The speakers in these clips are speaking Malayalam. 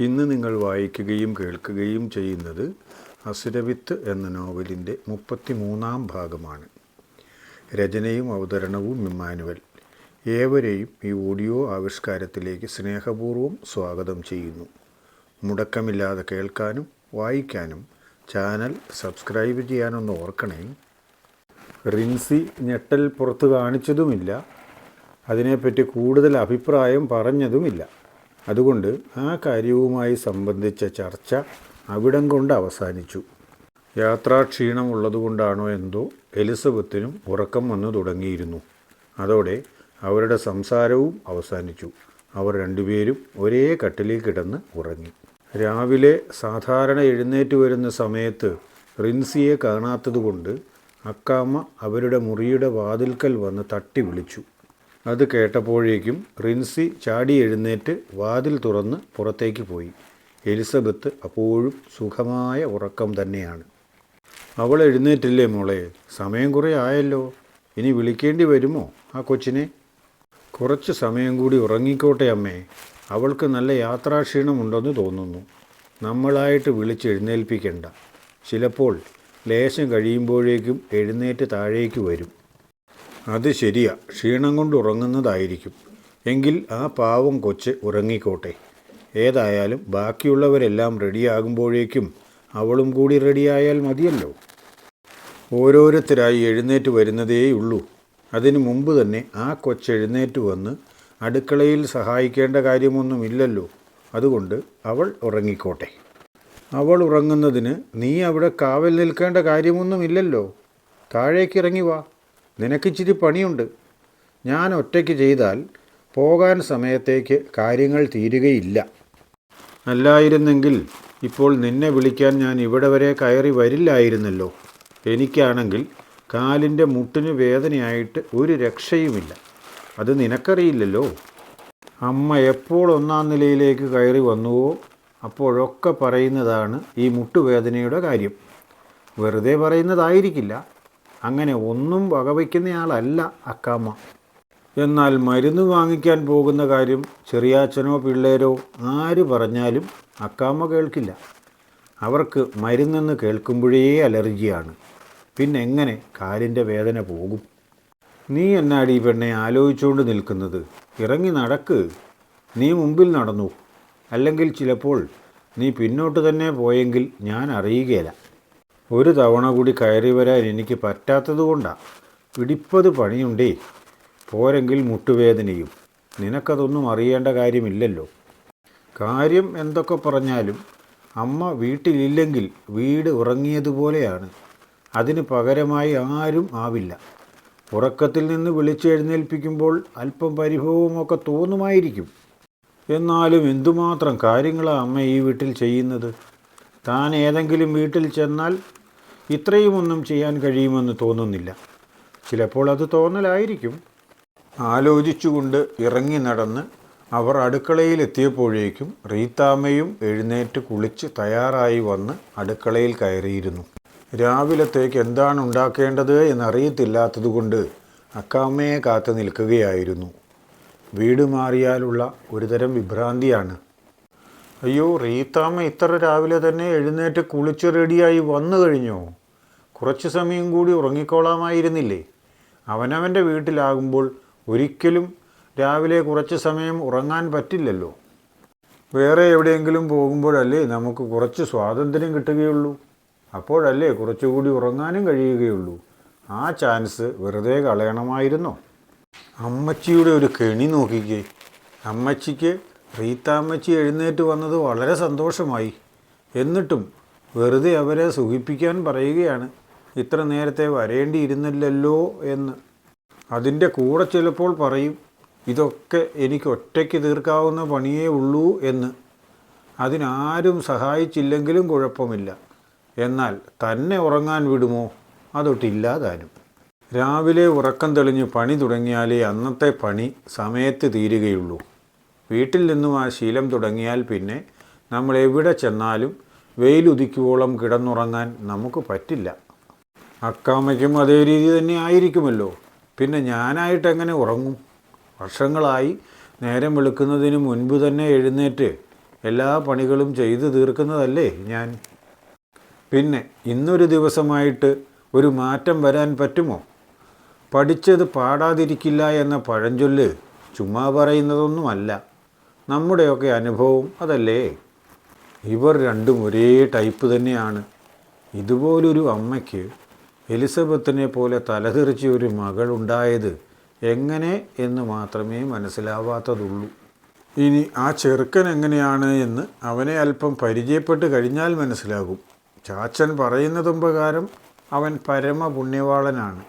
ഇന്ന് നിങ്ങൾ വായിക്കുകയും കേൾക്കുകയും ചെയ്യുന്നത് അസുരവിത്ത് എന്ന നോവലിന്റെ മുപ്പത്തി മൂന്നാം ഭാഗമാണ്. രചനയും അവതരണവും ഇമ്മാനുവൽ. ഏവരെയും ഈ ഓഡിയോ ആവിഷ്കാരത്തിലേക്ക് സ്നേഹപൂർവം സ്വാഗതം ചെയ്യുന്നു. മുടക്കമില്ലാതെ കേൾക്കാനും വായിക്കാനും ചാനൽ സബ്സ്ക്രൈബ് ചെയ്യാനൊന്ന് ഓർക്കണേ. റിൻസി ഞെട്ടൽ പുറത്ത് കാണിച്ചതുമില്ല. അതിനെപ്പറ്റി കൂടുതൽ അഭിപ്രായം പറഞ്ഞതുമില്ല. അതുകൊണ്ട് ആ കാര്യവുമായി സംബന്ധിച്ച ചർച്ച അവിടം കൊണ്ട് അവസാനിച്ചു. യാത്രാക്ഷീണം ഉള്ളതുകൊണ്ടാണോ എന്തോ എലിസബത്തിനും ഉറക്കം വന്നു തുടങ്ങിയിരുന്നു. അതോടെ അവരുടെ സംസാരവും അവസാനിച്ചു. അവർ രണ്ടുപേരും ഒരേ കട്ടിലിൽ കിടന്ന് ഉറങ്ങി. രാവിലെ സാധാരണ എഴുന്നേറ്റ് വരുന്ന സമയത്ത് റിൻസിയെ കാണാത്തതുകൊണ്ട് അക്കാമ്മ അവരുടെ മുറിയുടെ വാതിൽക്കൽ വന്ന് തട്ടി വിളിച്ചു. അത് കേട്ടപ്പോഴേക്കും റിൻസി ചാടി എഴുന്നേറ്റ് വാതിൽ തുറന്ന് പുറത്തേക്ക് പോയി. എലിസബത്ത് അപ്പോഴും സുഖമായ ഉറക്കം തന്നെയാണ്. അവൾ എഴുന്നേറ്റില്ലേ മോളെ? സമയം കുറേ ആയല്ലോ. ഇനി വിളിക്കേണ്ടി വരുമോ ആ കൊച്ചിനെ? കുറച്ച് സമയം കൂടി ഉറങ്ങിക്കോട്ടെ അമ്മേ. അവൾക്ക് നല്ല യാത്രാക്ഷീണമുണ്ടെന്ന് തോന്നുന്നു. നമ്മളായിട്ട് വിളിച്ചെഴുന്നേൽപ്പിക്കണ്ട ചിലപ്പോൾ ലേശം കഴിയുമ്പോഴേക്കും എഴുന്നേറ്റ് താഴേക്ക് വരും. അത് ശരിയാ. ക്ഷീണം കൊണ്ട് ഉറങ്ങുന്നതായിരിക്കും. എങ്കിൽ ആ പാവം കൊച്ച് ഉറങ്ങിക്കോട്ടെ. ഏതായാലും ബാക്കിയുള്ളവരെല്ലാം റെഡിയാകുമ്പോഴേക്കും അവളും കൂടി റെഡിയായാൽ മതിയല്ലോ. ഓരോരുത്തരായി എഴുന്നേറ്റ് വരുന്നതേയുള്ളൂ. അതിനു മുമ്പ് തന്നെ ആ കൊച്ചെഴുന്നേറ്റ് വന്ന് അടുക്കളയിൽ സഹായിക്കേണ്ട കാര്യമൊന്നുമില്ലല്ലോ. അതുകൊണ്ട് അവൾ ഉറങ്ങിക്കോട്ടെ. അവൾ ഉറങ്ങുന്നതിന് നീ അവിടെ കാവൽ നിൽക്കേണ്ട കാര്യമൊന്നുമില്ലല്ലോ. താഴേക്കിറങ്ങി വാ. നിനക്കിച്ചിരി പണിയുണ്ട്. ഞാൻ ഒറ്റയ്ക്ക് ചെയ്താൽ പോകാൻ സമയത്തേക്ക് കാര്യങ്ങൾ തീരുകയില്ല. അല്ലായിരുന്നെങ്കിൽ ഇപ്പോൾ നിന്നെ വിളിക്കാൻ ഞാൻ ഇവിടെ വരെ കയറി വരില്ലായിരുന്നല്ലോ. എനിക്കാണെങ്കിൽ കാലിന്റെ മുട്ടിന് വേദനയായിട്ട് ഒരു രക്ഷയുമില്ല. അത് നിനക്കറിയില്ലല്ലോ. അമ്മ എപ്പോൾ ഒന്നാം നിലയിലേക്ക് കയറി വന്നുവോ അപ്പോഴൊക്കെ പറയുന്നതാണ് ഈ മുട്ടുവേദനയുടെ കാര്യം. വെറുതെ പറയുന്നതായിരിക്കില്ല. അങ്ങനെ ഒന്നും വകവയ്ക്കുന്നയാളല്ല അക്കാമ്മ. എന്നാൽ മരുന്ന് വാങ്ങിക്കാൻ പോകുന്ന കാര്യം ചെറിയാച്ചനോ പിള്ളേരോ ആര് പറഞ്ഞാലും അക്കാമ്മ കേൾക്കില്ല. അവർക്ക് മരുന്നെന്ന് കേൾക്കുമ്പോഴേ അലർജിയാണ്. പിന്നെ എങ്ങനെ കാലിന്റെ വേദന പോകും? നീ എന്നാടി പെണ്ണെ ആലോചിച്ചുകൊണ്ട് നിൽക്കുന്നത്? ഇറങ്ങി നടക്ക്. നീ മുമ്പിൽ നടന്നു. അല്ലെങ്കിൽ ചിലപ്പോൾ നീ പിന്നോട്ട് തന്നെ പോയെങ്കിൽ ഞാൻ അറിയുകയില്ല ഒരു തവണ കൂടി കയറി വരാൻ എനിക്ക് പറ്റാത്തത് കൊണ്ടാണ് പിടിപ്പത് പണിയുണ്ടേ. പോരെങ്കിൽ മുട്ടുവേദനയും. നിനക്കതൊന്നും അറിയേണ്ട കാര്യമില്ലല്ലോ. കാര്യം എന്തൊക്കെ പറഞ്ഞാലും അമ്മ വീട്ടിലില്ലെങ്കിൽ വീട് ഉറങ്ങിയതുപോലെയാണ്. അതിന് പകരമായി ആരും ആവില്ല. ഉറക്കത്തിൽ നിന്ന് വിളിച്ചെഴുന്നേൽപ്പിക്കുമ്പോൾ അല്പം പരിഭവമൊക്കെ തോന്നുമായിരിക്കും. എന്നാലും എന്തുമാത്രം കാര്യങ്ങളാണ് അമ്മ ഈ വീട്ടിൽ ചെയ്യുന്നത്? താൻ ഏതെങ്കിലും വീട്ടിൽ ചെന്നാൽ ഇത്രയുമൊന്നും ചെയ്യാൻ കഴിയുമെന്ന് തോന്നുന്നില്ല. ചിലപ്പോൾ അത് തോന്നലായിരിക്കും. ആലോചിച്ചുകൊണ്ട് ഇറങ്ങി നടന്ന് അവർ അടുക്കളയിലെത്തിയപ്പോഴേക്കും റീത്താമ്മയും എഴുന്നേറ്റ് കുളിച്ച് തയ്യാറായി വന്ന് അടുക്കളയിൽ കയറിയിരുന്നു. രാവിലത്തേക്ക് എന്താണ് ഉണ്ടാക്കേണ്ടത് എന്നറിയത്തില്ലാത്തതുകൊണ്ട് അക്കാമ്മയെ കാത്തു നിൽക്കുകയായിരുന്നു. വീട് മാറിയാലുള്ള ഒരുതരം വിഭ്രാന്തിയാണ്. അയ്യോ റീത്താമ്മ ഇത്ര രാവിലെ തന്നെ എഴുന്നേറ്റ് കുളിച്ച് റെഡിയായി വന്നു കഴിഞ്ഞോ. കുറച്ച് സമയം കൂടി ഉറങ്ങിക്കോളാമായിരുന്നില്ലേ? അവനവന്റെ വീട്ടിലാകുമ്പോൾ ഒരിക്കലും രാവിലെ കുറച്ച് സമയം ഉറങ്ങാൻ പറ്റില്ലല്ലോ. വേറെ എവിടെയെങ്കിലും പോകുമ്പോഴല്ലേ നമുക്ക് കുറച്ച് സ്വാതന്ത്ര്യം കിട്ടുകയുള്ളൂ. അപ്പോഴല്ലേ കുറച്ചുകൂടി ഉറങ്ങാനും കഴിയുകയുള്ളൂ. ആ ചാൻസ് വെറുതെ കളയണമായിരുന്നോ? അമ്മച്ചിയുടെ ഒരു കെണി നോക്കിക്കേ. അമ്മച്ചിക്ക് റീത്താമ്മച്ചി എഴുന്നേറ്റ് വന്നത് വളരെ സന്തോഷമായി. എന്നിട്ടും വെറുതെ അവരെ സുഖിപ്പിക്കാൻ പറയുകയാണ്. ഇത്ര നേരത്തെ വരേണ്ടിയിരുന്നില്ലല്ലോ എന്ന്. അതിന്റെ കൂടെ ചിലപ്പോൾ പറയും ഇതൊക്കെ എനിക്ക് ഒറ്റയ്ക്ക് തീർക്കാവുന്ന പണിയേ ഉള്ളൂ എന്ന്. അതിനാരും സഹായിച്ചില്ലെങ്കിലും കുഴപ്പമില്ല. എന്നാൽ തന്നെ ഉറങ്ങാൻ വിടുമോ? അതൊട്ടില്ലാതാനും രാവിലെ ഉറക്കം തെളിഞ്ഞ് പണി തുടങ്ങിയാലേ അന്നത്തെ പണി സമയത്ത് തീരുകയുള്ളൂ. വീട്ടിൽ നിന്നും ആ ശീലം തുടങ്ങിയാൽ പിന്നെ നമ്മൾ എവിടെ ചെന്നാലും വെയിലുദിക്കുവോളം കിടന്നുറങ്ങാൻ നമുക്ക് പറ്റില്ല. അക്കാമയ്ക്കും അതേ രീതി തന്നെ ആയിരിക്കുമല്ലോ. പിന്നെ ഞാനായിട്ട് എങ്ങനെ ഉറങ്ങും? വർഷങ്ങളായി നേരം വെളുക്കുന്നതിന് മുൻപ് തന്നെ എഴുന്നേറ്റ് എല്ലാ പണികളും ചെയ്തു തീർക്കുന്നതല്ലേ ഞാൻ? പിന്നെ ഇന്നൊരു ദിവസമായിട്ട് ഒരു മാറ്റം വരാൻ പറ്റുമോ? പഠിച്ചത് പാടാതിരിക്കില്ല എന്ന പഴഞ്ചൊല്ല് ചുമ്മാ പറയുന്നതൊന്നുമല്ല. നമ്മുടെയൊക്കെ അനുഭവം അതല്ലേ? ഇവർ രണ്ടും ഒരേ ടൈപ്പ് തന്നെയാണ്. ഇതുപോലൊരു അമ്മയ്ക്ക് എലിസബത്തിനെ പോലെ തലതെറിച്ച ഒരു മകളുണ്ടായത് എങ്ങനെ എന്ന് മാത്രമേ മനസ്സിലാവാത്തതുള്ളൂ. ഇനി ആ ചെറുക്കൻ എങ്ങനെയാണ് എന്ന് അവനെ അല്പം പരിചയപ്പെട്ട് കഴിഞ്ഞാൽ മനസ്സിലാകും. ചാച്ചൻ പറയുന്നതും പ്രകാരം അവൻ പരമപുണ്യവാളനാണ്.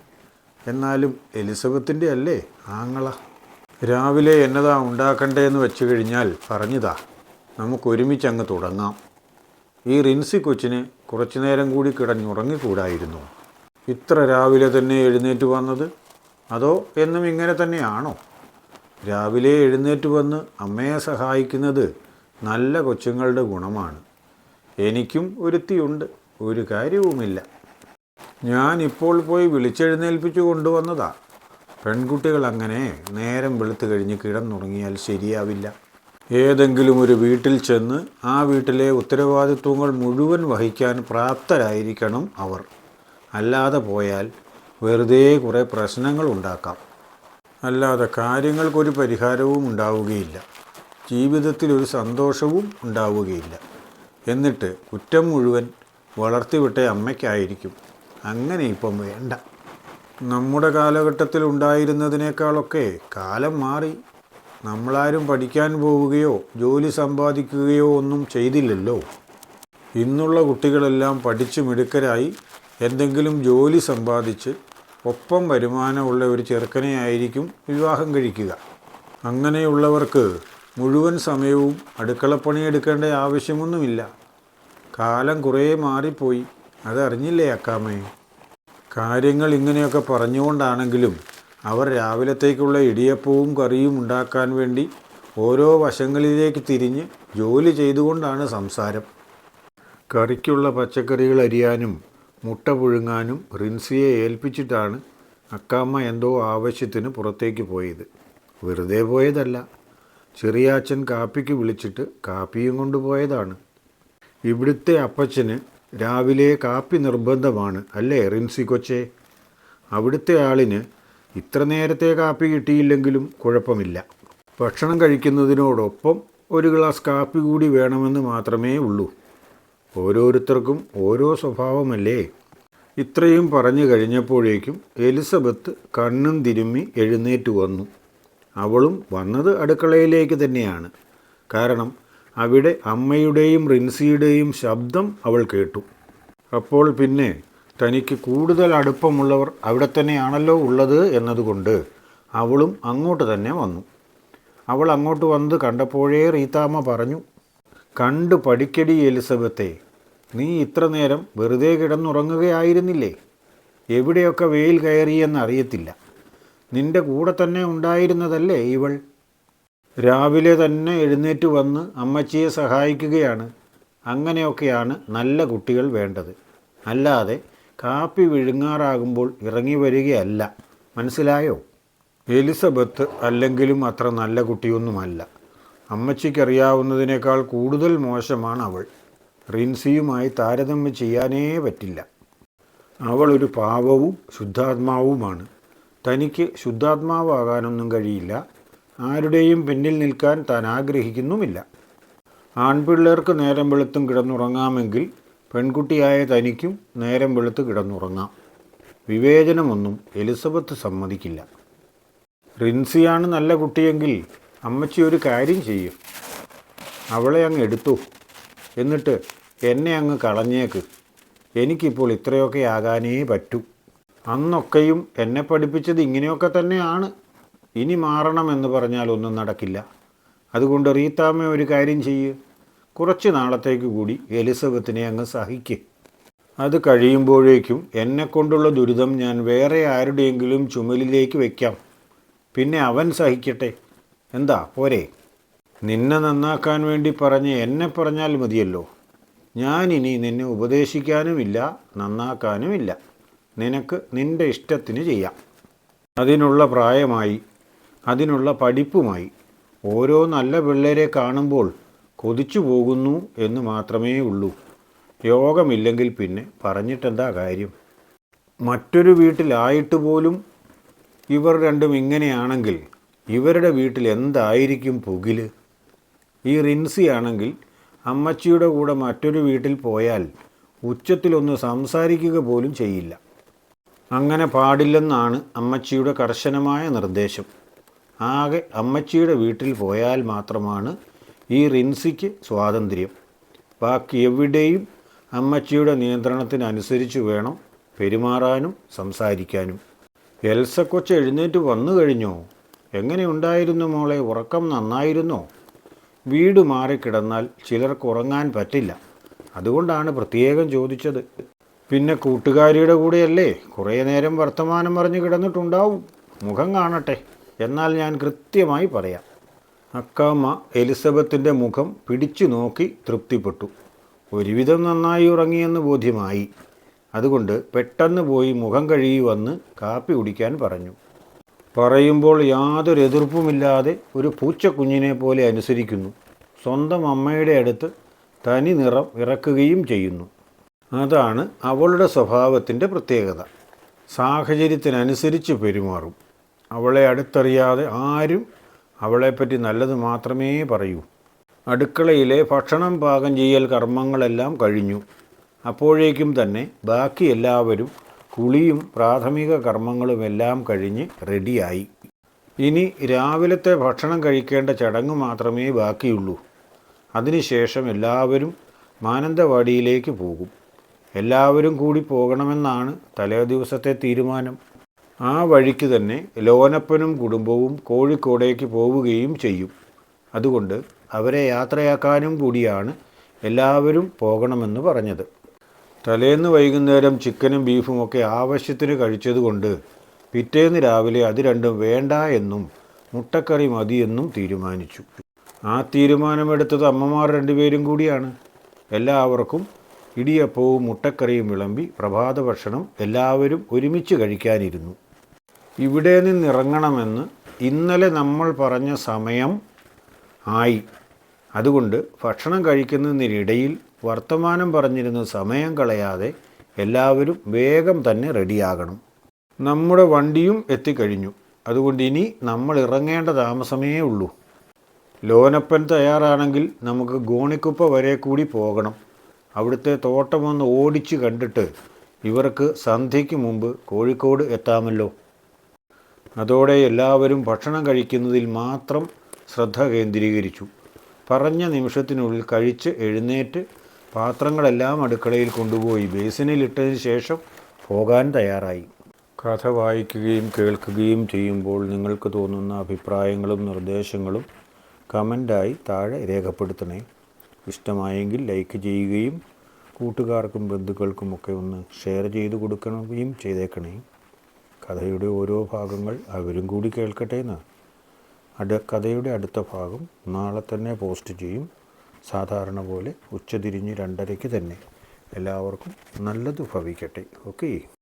എന്നാലും എലിസബത്തിന്റെ അല്ലേ ആങ്ങള? രാവിലെ എന്നതാ ഉണ്ടാക്കണ്ടേന്ന് വെച്ച് കഴിഞ്ഞാൽ പറഞ്ഞതാ. നമുക്ക് ഒരുമിച്ച് അങ്ങ് തുടങ്ങാം. ഈ റിൻസി കൊച്ചിന് കുറച്ചു നേരം കൂടി കിടന്നുറങ്ങിക്കൂടായിരുന്നു. ഇത്ര രാവിലെ തന്നെ എഴുന്നേറ്റ് വന്നത്? അതോ എന്നും ഇങ്ങനെ തന്നെയാണോ? രാവിലെ എഴുന്നേറ്റ് വന്ന് അമ്മയെ സഹായിക്കുന്നത് നല്ല കൊച്ചുങ്ങളുടെ ഗുണമാണ്. എനിക്കും ഒരുത്തിയുണ്ട്. ഒരു കാര്യവുമില്ല. ഞാനിപ്പോൾ പോയി വിളിച്ചെഴുന്നേൽപ്പിച്ചു കൊണ്ടുവന്നതാ. പെൺകുട്ടികൾ അങ്ങനെ നേരം വെളുത്ത് കഴിഞ്ഞ് കിടന്നുറങ്ങിയാൽ ശരിയാവില്ല. ഏതെങ്കിലും ഒരു വീട്ടിൽ ചെന്ന് ആ വീട്ടിലെ ഉത്തരവാദിത്വങ്ങൾ മുഴുവൻ വഹിക്കാൻ പ്രാപ്തരായിരിക്കണം അവർ. അല്ലാതെ പോയാൽ വെറുതെ കുറേ പ്രശ്നങ്ങൾ ഉണ്ടാക്കാം. അല്ലാതെ കാര്യങ്ങൾക്കൊരു പരിഹാരവും ഉണ്ടാവുകയില്ല. ജീവിതത്തിൽ ഒരു സന്തോഷവും ഉണ്ടാവുകയില്ല. എന്നിട്ട് കുറ്റം മുഴുവൻ വളർത്തിവിട്ട അമ്മയ്ക്കായിരിക്കും. അങ്ങനെ ഇപ്പം വേണ്ട. നമ്മുടെ കാലഘട്ടത്തിൽ ഉണ്ടായിരുന്നതിനേക്കാളൊക്കെ കാലം മാറി. നമ്മളാരും പഠിക്കാൻ പോവുകയോ ജോലി സമ്പാദിക്കുകയോ ഒന്നും ചെയ്തില്ലല്ലോ. ഇന്നുള്ള കുട്ടികളെല്ലാം പഠിച്ച് മിടുക്കരായി എന്തെങ്കിലും ജോലി സമ്പാദിച്ച് ഒപ്പം വരുമാനമുള്ള ഒരു ചെറുക്കനെ ആയിരിക്കും വിവാഹം കഴിക്കുക. അങ്ങനെയുള്ളവർക്ക് മുഴുവൻ സമയവും അടുക്കളപ്പണിയെടുക്കേണ്ട ആവശ്യമൊന്നുമില്ല. കാലം കുറേ മാറിപ്പോയി. അതറിഞ്ഞില്ലേ അക്കാമേ? കാര്യങ്ങൾ ഇങ്ങനെയൊക്കെ പറഞ്ഞുകൊണ്ടാണെങ്കിലും അവർ രാവിലത്തേക്കുള്ള ഇടിയപ്പവും കറിയും ഉണ്ടാക്കാൻ വേണ്ടി ഓരോ വശങ്ങളിലേക്ക് തിരിഞ്ഞ് ജോലി ചെയ്തുകൊണ്ടാണ് സംസാരം. കറിക്കുള്ള പച്ചക്കറികൾ അരിയാനും മുട്ട പുഴുങ്ങാനും റിൻസിയെ ഏൽപ്പിച്ചിട്ടാണ് അക്കാമ്മ എന്തോ ആവശ്യത്തിന് പുറത്തേക്ക് പോയത്. വെറുതെ പോയതല്ല ചെറിയാച്ചൻ കാപ്പിക്ക് വിളിച്ചിട്ട് കാപ്പിയും കൊണ്ടുപോയതാണ്. ഇവിടുത്തെ അപ്പച്ചന് രാവിലെ കാപ്പി നിർബന്ധമാണ് അല്ലേ റിൻസി കൊച്ചേ? അവിടുത്തെ ആളിന് ഇത്ര നേരത്തെ കാപ്പി കിട്ടിയില്ലെങ്കിലും കുഴപ്പമില്ല. ഭക്ഷണം കഴിക്കുന്നതിനോടൊപ്പം ഒരു ഗ്ലാസ് കാപ്പി കൂടി വേണമെന്ന് മാത്രമേ ഉള്ളൂ. ഓരോരുത്തർക്കും ഓരോ സ്വഭാവമല്ലേ? ഇത്രയും പറഞ്ഞു കഴിഞ്ഞപ്പോഴേക്കും എലിസബത്ത് കണ്ണും തിരുമ്മി എഴുന്നേറ്റ് വന്നു. അവളും വന്നത് അടുക്കളയിലേക്ക് തന്നെയാണ്. കാരണം അവിടെ അമ്മയുടെയും റിൻസിയുടെയും ശബ്ദം അവൾ കേട്ടു. അപ്പോൾ പിന്നെ തനിക്ക് കൂടുതൽ അടുപ്പമുള്ളവർ അവിടെ തന്നെയാണല്ലോ ഉള്ളത് എന്നതുകൊണ്ട് അവളും അങ്ങോട്ട് തന്നെ വന്നു. അവൾ അങ്ങോട്ട് വന്ന് കണ്ടപ്പോഴേ റീതാമ്മ പറഞ്ഞു കണ്ട് പഠിക്കടി എലിസബത്തെ. നീ ഇത്ര നേരം വെറുതെ കിടന്നുറങ്ങുകയായിരുന്നില്ലേ? എവിടെയൊക്കെ വെയിൽ കയറിയെന്ന് അറിയത്തില്ല. നിന്റെ കൂടെ തന്നെ ഉണ്ടായിരുന്നതല്ലേ ഇവൾ? രാവിലെ തന്നെ എഴുന്നേറ്റ് വന്ന് അമ്മച്ചിയെ സഹായിക്കുകയാണ്. അങ്ങനെയൊക്കെയാണ് നല്ല കുട്ടികൾ വേണ്ടത്. അല്ലാതെ കാപ്പി വിഴുങ്ങാറാകുമ്പോൾ ഇറങ്ങി വരികയല്ല. മനസ്സിലായോ? എലിസബത്ത് അല്ലെങ്കിലും അത്ര നല്ല കുട്ടിയൊന്നുമല്ല. അമ്മച്ചിക്കറിയാവുന്നതിനേക്കാൾ കൂടുതൽ മോശമാണ് അവൾ റിൻസിയുമായി താരതമ്യം ചെയ്യാനേ പറ്റില്ല. അവൾ ഒരു പാവവും ശുദ്ധാത്മാവുമാണ്. തനിക്ക് ശുദ്ധാത്മാവാകാനൊന്നും കഴിയില്ല. ആരുടെയും പിന്നിൽ നിൽക്കാൻ താൻ ആഗ്രഹിക്കുന്നുമില്ല. ആൺപിള്ളേർക്ക് നേരം വെളുത്തും കിടന്നുറങ്ങാമെങ്കിൽ പെൺകുട്ടിയായ തനിക്കും നേരം വെളുത്ത് കിടന്നുറങ്ങാം. വിവേചനമൊന്നും എലിസബത്ത് സമ്മതിക്കില്ല. റിൻസിയാണ് നല്ല കുട്ടിയെങ്കിൽ അമ്മച്ചി ഒരു കാര്യം ചെയ്യും. അവളെ അങ്ങ് എടുത്തു. എന്നിട്ട് എന്നെ അങ്ങ് കളഞ്ഞേക്ക്. എനിക്കിപ്പോൾ ഇത്രയൊക്കെ ആകാനേ പറ്റൂ. അന്നൊക്കെയും എന്നെ പഠിപ്പിച്ചത് ഇങ്ങനെയൊക്കെ തന്നെയാണ്. ഇനി മാറണമെന്ന് പറഞ്ഞാൽ ഒന്നും നടക്കില്ല. അതുകൊണ്ട് റീത്താമ്മ ഒരു കാര്യം ചെയ്യ്. കുറച്ച് നാളത്തേക്ക് കൂടി എലിസബത്തിനെ അങ്ങ് സഹിക്ക്. അത് കഴിയുമ്പോഴേക്കും എന്നെക്കൊണ്ടുള്ള ദുരിതം ഞാൻ വേറെ ആരുടെയെങ്കിലും ചുമലിലേക്ക് വയ്ക്കാം പിന്നെ അവൻ സഹിക്കട്ടെ. എന്താ പോരെ? നിന്നെ നന്നാക്കാൻ വേണ്ടി പറഞ്ഞ് എന്നെ പറഞ്ഞാൽ മതിയല്ലോ. ഞാനിനി നിന്നെ ഉപദേശിക്കാനുമില്ല നന്നാക്കാനുമില്ല. നിനക്ക് നിന്റെ ഇഷ്ടത്തിന് ചെയ്യാം. അതിനുള്ള പ്രായമായി അതിനുള്ള പഠിപ്പുമായി ഓരോ നല്ല പിള്ളേരെ കാണുമ്പോൾ കൊതിച്ചു പോകുന്നു എന്ന് മാത്രമേ ഉള്ളൂ. യോഗമില്ലെങ്കിൽ പിന്നെ പറഞ്ഞിട്ടെന്താ കാര്യം? മറ്റൊരു വീട്ടിലായിട്ട് പോലും ഇവർ രണ്ടും ഇങ്ങനെയാണെങ്കിൽ ഇവരുടെ വീട്ടിൽ എന്തായിരിക്കും പുകിൽ? ഈ റിൻസി ആണെങ്കിൽ അമ്മച്ചിയുടെ കൂടെ മറ്റൊരു വീട്ടിൽ പോയാൽ ഉച്ചത്തിലൊന്ന് സംസാരിക്കുക പോലും ചെയ്യില്ല. അങ്ങനെ പാടില്ലെന്നാണ് അമ്മച്ചിയുടെ കർശനമായ നിർദ്ദേശം. ആകെ അമ്മച്ചിയുടെ വീട്ടിൽ പോയാൽ മാത്രമാണ് ഈ റിൻസിക്ക് സ്വാതന്ത്ര്യം. ബാക്കി എവിടെയും അമ്മച്ചിയുടെ നിയന്ത്രണത്തിനനുസരിച്ച് വേണം പെരുമാറാനും സംസാരിക്കാനും. എൽസ കൊച്ച് എഴുന്നേറ്റ് വന്നു കഴിഞ്ഞോ? എങ്ങനെയുണ്ടായിരുന്നു മോളെ? ഉറക്കം നന്നായിരുന്നോ? വീട് മാറിക്കിടന്നാൽ ചിലർക്ക് ഉറങ്ങാൻ പറ്റില്ല. അതുകൊണ്ടാണ് പ്രത്യേകം ചോദിച്ചത്. പിന്നെ കൂട്ടുകാരിയുടെ കൂടെയല്ലേ? കുറേ നേരം വർത്തമാനം പറഞ്ഞ് കിടന്നിട്ടുണ്ടാവും. മുഖം കാണട്ടെ. എന്നാൽ ഞാൻ കൃത്യമായി പറയാം. അക്കാമ്മ എലിസബത്തിന്റെ മുഖം പിടിച്ചു നോക്കി തൃപ്തിപ്പെട്ടു. ഒരുവിധം നന്നായി ഉറങ്ങിയെന്ന് ബോധ്യമായി. അതുകൊണ്ട് പെട്ടെന്ന് പോയി മുഖം കഴുകി വന്ന് കാപ്പി കുടിക്കാൻ പറഞ്ഞു. പറയുമ്പോൾ യാതൊരു എതിർപ്പുമില്ലാതെ ഒരു പൂച്ചക്കുഞ്ഞിനെ പോലെ അനുസരിക്കുന്നു. സ്വന്തം അമ്മയുടെ അടുത്ത് തനി നിറം ഇറക്കുകയും ചെയ്യുന്നു. അതാണ് അവളുടെ സ്വഭാവത്തിന്റെ പ്രത്യേകത. സാഹചര്യത്തിനനുസരിച്ച് പെരുമാറും. അവളെ അടുത്തറിയാതെ ആരും അവളെപ്പറ്റി നല്ലത് മാത്രമേ പറയൂ. അടുക്കളയിലെ ഭക്ഷണം പാകം ചെയ്യൽ കർമ്മങ്ങളെല്ലാം കഴിഞ്ഞു. അപ്പോഴേക്കും തന്നെ ബാക്കി എല്ലാവരും കുളിയും പ്രാഥമിക കർമ്മങ്ങളുമെല്ലാം കഴിഞ്ഞ് റെഡിയായി. ഇനി രാവിലത്തെ ഭക്ഷണം കഴിക്കേണ്ട ചടങ്ങ് മാത്രമേ ബാക്കിയുള്ളൂ. അതിനുശേഷം എല്ലാവരും മാനന്തവാടിയിലേക്ക് പോകും. എല്ലാവരും കൂടി പോകണമെന്നാണ് തലേ ദിവസത്തെ തീരുമാനം. ആ വഴിക്ക് തന്നെ ലോനപ്പനും കുടുംബവും കോഴിക്കോടേക്ക് പോവുകയും ചെയ്യും. അതുകൊണ്ട് അവരെ യാത്രയാക്കാനും കൂടിയാണ് എല്ലാവരും പോകണമെന്ന് പറഞ്ഞത്. തലേന്ന് വൈകുന്നേരം ചിക്കനും ബീഫും ഒക്കെ ആവശ്യത്തിന് കഴിച്ചതുകൊണ്ട് പിറ്റേന്ന് രാവിലെ അത് രണ്ടും വേണ്ട എന്നും മുട്ടക്കറി മതിയെന്നും തീരുമാനിച്ചു. ആ തീരുമാനമെടുത്തത് അമ്മമാർ രണ്ടുപേരും കൂടിയാണ്. എല്ലാവർക്കും ഇടിയപ്പവും മുട്ടക്കറിയും വിളമ്പി പ്രഭാത ഭക്ഷണം എല്ലാവരും ഒരുമിച്ച് കഴിക്കാനിരുന്നു. ഇവിടെ നിന്ന് ഇറങ്ങണമെന്ന് ഇന്നലെ നമ്മൾ പറഞ്ഞ സമയം ആയി. അതുകൊണ്ട് ഭക്ഷണം കഴിക്കുന്നതിനിടയിൽ വർത്തമാനം പറഞ്ഞിരുന്ന സമയം കളയാതെ എല്ലാവരും വേഗം തന്നെ റെഡിയാകണം. നമ്മുടെ വണ്ടിയും എത്തിക്കഴിഞ്ഞു. അതുകൊണ്ട് ഇനി നമ്മൾ ഇറങ്ങേണ്ട താമസമേ ഉള്ളൂ. ലോനപ്പൻ തയ്യാറാണെങ്കിൽ നമുക്ക് ഗോണിക്കുപ്പ വരെ കൂടി പോകണം. അവിടുത്തെ തോട്ടമൊന്ന് ഓടിച്ച് കണ്ടിട്ട് ഇവർക്ക് സന്ധ്യയ്ക്ക് മുമ്പ് കോഴിക്കോട് എത്താമല്ലോ. അതോടെ എല്ലാവരും ഭക്ഷണം കഴിക്കുന്നതിൽ മാത്രം ശ്രദ്ധ കേന്ദ്രീകരിച്ചു. പറഞ്ഞ നിമിഷത്തിനുള്ളിൽ കഴിച്ച് എഴുന്നേറ്റ് പാത്രങ്ങളെല്ലാം അടുക്കളയിൽ കൊണ്ടുപോയി ബേസിനിലിട്ടതിന് ശേഷം പോകാൻ തയ്യാറായി. കഥ വായിക്കുകയും കേൾക്കുകയും ചെയ്യുമ്പോൾ നിങ്ങൾക്ക് തോന്നുന്ന അഭിപ്രായങ്ങളും നിർദ്ദേശങ്ങളും കമന്റായി താഴെ രേഖപ്പെടുത്തണേ. ഇഷ്ടമായെങ്കിൽ ലൈക്ക് ചെയ്യുകയും കൂട്ടുകാർക്കും ബന്ധുക്കൾക്കുമൊക്കെ ഒന്ന് ഷെയർ ചെയ്ത് കൊടുക്കുകയും ചെയ്തേക്കണേ. കഥയുടെ ഓരോ ഭാഗങ്ങൾ അവരും കൂടി കേൾക്കട്ടെ എന്ന്. അട കഥയുടെ അടുത്ത ഭാഗം നാളെ തന്നെ പോസ്റ്റ് ചെയ്യും. സാധാരണ പോലെ ഉച്ചതിരിഞ്ഞ് രണ്ടരയ്ക്ക് തന്നെ. എല്ലാവർക്കും നല്ലത് ഭവിക്കട്ടെ. ഓക്കേ.